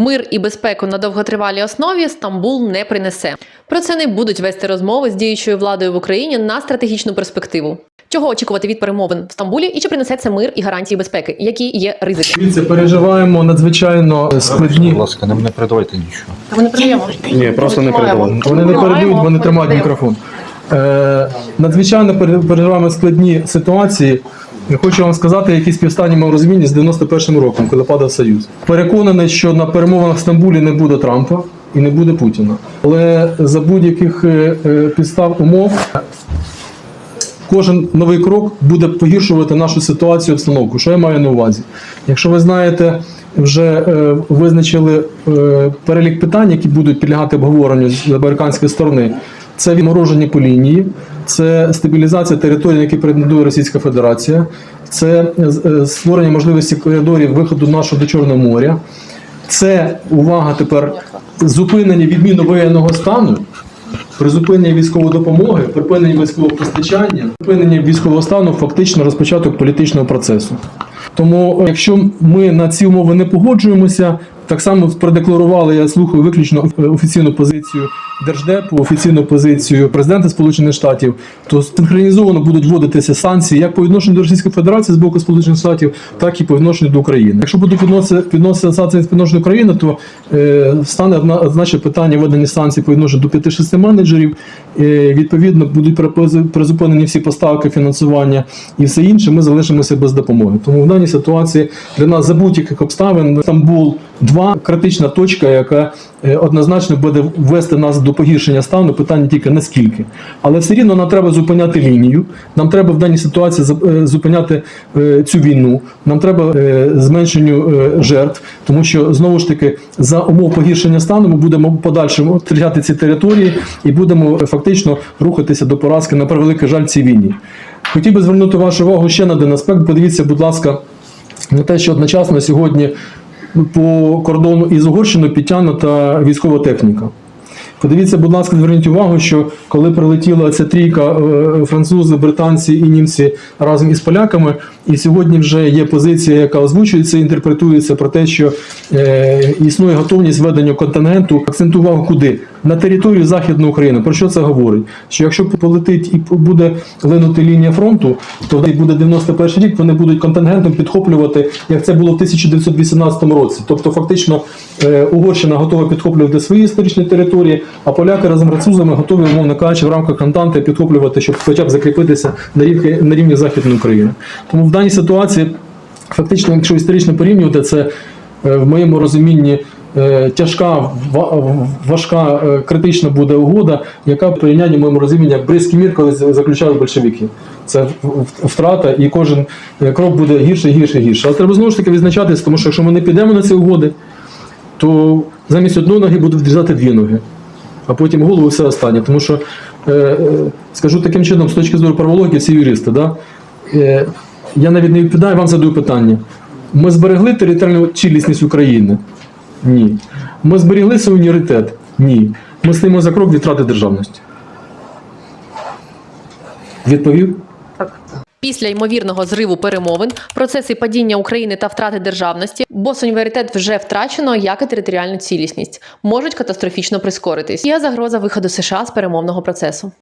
Мир і безпеку на довготривалій основі Стамбул не принесе. Про це не будуть вести розмови з діючою владою в Україні на стратегічну перспективу. Чого очікувати від перемовин в Стамбулі і чи принесе це мир і гарантії безпеки? Які є ризики? Дивіться, переживаємо надзвичайно складні. Будь ласка, не, не передавайте нічого. Та ми не передаємо. Ні, просто не передавали. Вони не передають, вони тримають мікрофон. Е, надзвичайно пере- переживаємо складні ситуації. Я хочу вам сказати, які співстані ми розумінні з 91-м роком, коли падав Союз. Переконаний, що на перемовинах в Стамбулі не буде Трампа і не буде Путіна. Але за будь-яких е, е, підстав умов кожен новий крок буде погіршувати нашу ситуацію, обстановку. Що я маю на увазі? Якщо ви знаєте, вже е, визначили перелік питань, які будуть підлягати обговоренню з американської сторони, це відморожені по лінії, це стабілізація території, які претендує Російська Федерація, це е, створення можливості коридорів виходу нашого до Чорного моря. Це увага тепер зупинення відміну воєнного стану призупинення військової допомоги, припинення військового постачання, припинення військового стану, фактично розпочаток політичного процесу. Тому, якщо ми на ці умови не погоджуємося, так само продекларували, я слухаю виключно офіційну позицію Держдепу, офіційну позицію президента Сполучених Штатів, то синхронізовано будуть вводитися санкції як по відношенню до Російської Федерації з боку Сполучених Штатів, так і по відношенню до України. Якщо будуть відносити, санкції по відношенню України, то е, стане одна- питання введення санкцій по відношенню до 5-6 менеджерів. Е, відповідно, будуть призупинені всі поставки фінансування і все інше. Ми залишимося без допомоги. Тому в даній ситуації для нас за будь-яких обставин Стамбул 2 критична точка, яка е, однозначно буде ввести нас до погіршення стану. Питання тільки наскільки. Але все рівно нам треба зупиняти лінію. Нам треба в даній ситуації е, зупиняти е, цю війну. Нам треба зменшенню жертв, тому що знову ж таки за умов погіршення стану ми будемо подальшому втрачати ці території і будемо фактично рухатися до поразки на превеликий жаль цій війні. Хотів би звернути вашу увагу ще на один аспект. Подивіться, будь ласка, на те, що одночасно сьогодні по кордону із Угорщиною підтягнута військова техніка. Подивіться, будь ласка, зверніть увагу, що коли прилетіла ця трійка е, французи, британці і німці разом із поляками, і сьогодні вже є позиція, яка озвучується, інтерпретується про те, що е, існує готовність введення контингенту. Акценту увагу куди? На територію Західної України. Про що це говорить? Що якщо полетить і буде линути лінія фронту, то буде 91 рік, вони будуть контингентом підхоплювати, як це було в 1918 році. Тобто, фактично, е, Угорщина готова підхоплювати свої історичні території, а поляки разом з французами готові, умовно кажучи, в рамках Антанти підхоплювати, щоб хоча б закріпитися на рівні, на рівні Західної України. Тому в даній ситуації, фактично, якщо історично порівнювати, це е, в моєму розумінні. е, Тяжка, важка, е, критична буде угода, яка в моєму розумінні як мір, коли заключали большевики. Це втрата, і кожен крок буде гірше, гірше, гірше. Але треба знову ж таки відзначатися, тому що якщо ми не підемо на ці угоди, то замість одної ноги будуть відрізати дві ноги, а потім голову все останнє. Тому що, е, е, скажу таким чином, з точки зору правології, всі юристи, да? е, я навіть не відповідаю, вам задаю питання. Ми зберегли територіальну цілісність України? Ні. Ми зберегли суверенітет? Ні. Ми стоїмо за крок від втрати державності. Відповів? Після ймовірного зриву перемовин, процеси падіння України та втрати державності, бо суверенітет вже втрачено, як і територіальну цілісність, можуть катастрофічно прискоритись. Є загроза виходу США з перемовного процесу.